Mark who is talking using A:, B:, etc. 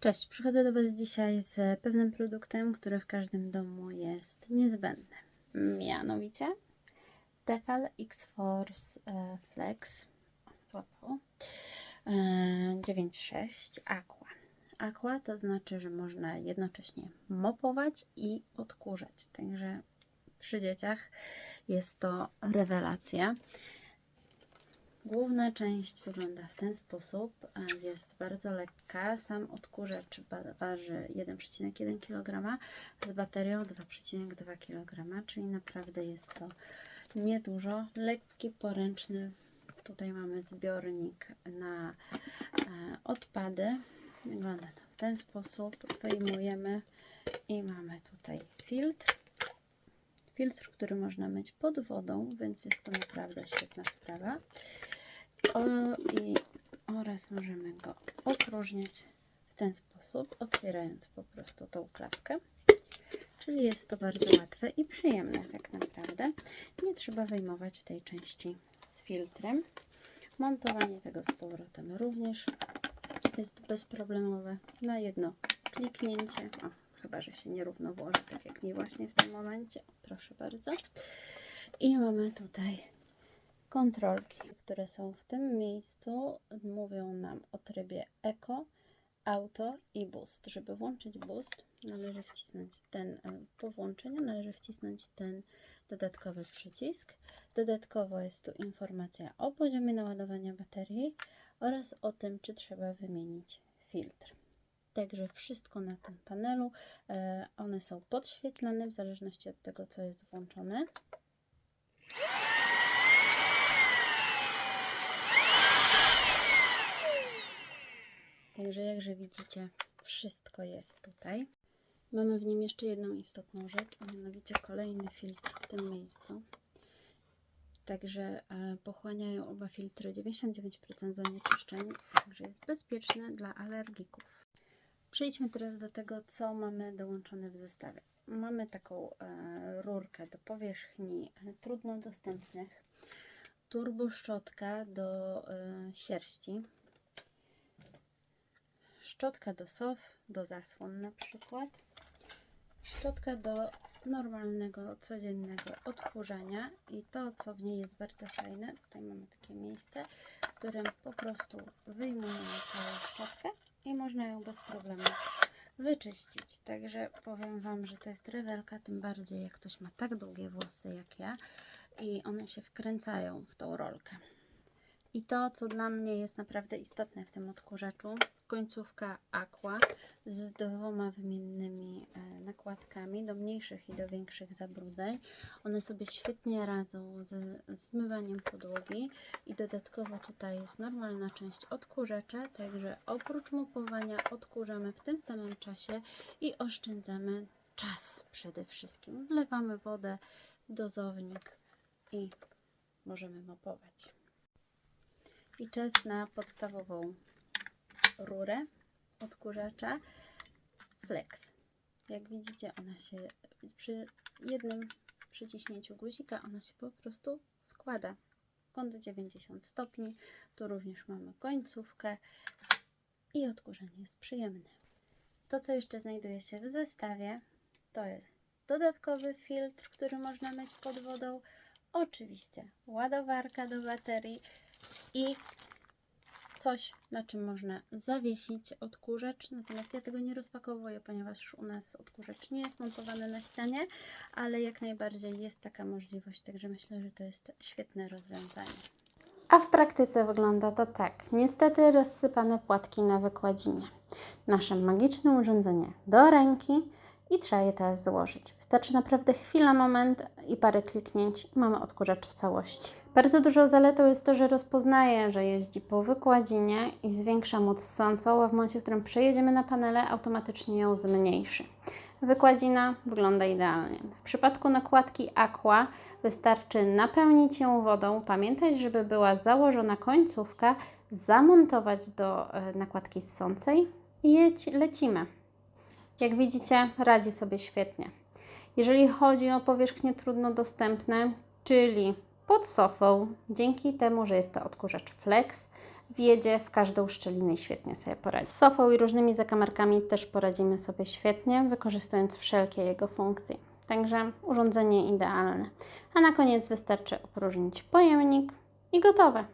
A: Cześć, przychodzę do Was dzisiaj z pewnym produktem, który w każdym domu jest niezbędny. Mianowicie Tefal X-Force e, Flex o, złapał, e, 9.6 Aqua. Aqua to znaczy, że można jednocześnie mopować i odkurzać. Także przy dzieciach jest to rewelacja. Główna część wygląda w ten sposób. e, Jest bardzo lekka. Sam odkurzacz waży 1,1 kg z baterią 2,2 kg, czyli naprawdę jest to niedużo. Lekki, poręczny. Tutaj mamy zbiornik na e, odpady. Wygląda to w ten sposób. Wyjmujemy i mamy tutaj filtr. Filtr, który można myć pod wodą, więc jest to naprawdę świetna sprawa. I, oraz możemy go opróżniać w ten sposób, otwierając po prostu tą klapkę. Czyli jest to bardzo łatwe i przyjemne tak naprawdę. Nie trzeba wyjmować tej części z filtrem. Montowanie tego z powrotem również jest bezproblemowe. Na jedno kliknięcie. O, chyba, że się nierówno włoży, tak jak mi właśnie w tym momencie. Proszę bardzo. I mamy tutaj kontrolki, które są w tym miejscu, mówią nam o trybie Eco, Auto i Boost. Żeby włączyć Boost, należy wcisnąć ten, e, po włączeniu należy wcisnąć ten dodatkowy przycisk. Dodatkowo jest tu informacja o poziomie naładowania baterii oraz o tym, czy trzeba wymienić filtr. Także wszystko na tym panelu. E, One są podświetlane w zależności od tego, co jest włączone. Także jakże widzicie, wszystko jest tutaj. Mamy w nim jeszcze jedną istotną rzecz, a mianowicie kolejny filtr w tym miejscu. Także e, pochłaniają oba filtry 99% zanieczyszczeń, także jest bezpieczny dla alergików. Przejdźmy teraz do tego, co mamy dołączone w zestawie. Mamy taką e, rurkę do powierzchni e, trudno dostępnych, turbo szczotka do sierści, szczotka do sow, do zasłon na przykład, szczotka do normalnego, codziennego odkurzania i to, co w niej jest bardzo fajne, tutaj mamy takie miejsce, w którym po prostu wyjmujemy całą szczotkę i można ją bez problemu wyczyścić. Także powiem Wam, że to jest rewelka, tym bardziej jak ktoś ma tak długie włosy jak ja i one się wkręcają w tą rolkę. I to, co dla mnie jest naprawdę istotne w tym odkurzaczu, końcówka Aqua z dwoma wymiennymi e, nakładkami do mniejszych i do większych zabrudzeń. One sobie świetnie radzą z zmywaniem podłogi i dodatkowo tutaj jest normalna część odkurzacza, także oprócz mopowania odkurzamy w tym samym czasie i oszczędzamy czas przede wszystkim. Wlewamy wodę, dozownik i możemy mopować. I czas na podstawową rurę odkurzacza Flex. Jak widzicie, ona się przy jednym przyciśnięciu guzika ona się po prostu składa. Kąt 90 stopni. Tu również mamy końcówkę i odkurzanie jest przyjemne. To, co jeszcze znajduje się w zestawie, to jest dodatkowy filtr, który można mieć pod wodą. Oczywiście ładowarka do baterii i coś, na czym można zawiesić odkurzacz. Natomiast ja tego nie rozpakowuję, ponieważ u nas odkurzacz nie jest montowany na ścianie, ale jak najbardziej jest taka możliwość, także myślę, że to jest świetne rozwiązanie. A w praktyce wygląda to tak. Niestety rozsypane płatki na wykładzinie. Nasze magiczne urządzenie do ręki i trzeba je teraz złożyć. Wystarczy naprawdę chwila, moment i parę kliknięć i mamy odkurzacz w całości. Bardzo dużą zaletą jest to, że rozpoznaje, że jeździ po wykładzinie i zwiększa moc sącą, a w momencie, w którym przejedziemy na panele, automatycznie ją zmniejszy. Wykładzina wygląda idealnie. W przypadku nakładki Aqua wystarczy napełnić ją wodą, pamiętać, żeby była założona końcówka, zamontować do e, nakładki ssącej i lecimy. Jak widzicie, radzi sobie świetnie. Jeżeli chodzi o powierzchnie trudno dostępne, czyli pod sofą, dzięki temu, że jest to odkurzacz flex, wjedzie w każdą szczelinę i świetnie sobie poradzi. Z sofą i różnymi zakamarkami też poradzimy sobie świetnie, wykorzystując wszelkie jego funkcje. Także urządzenie idealne. A na koniec wystarczy opróżnić pojemnik i gotowe.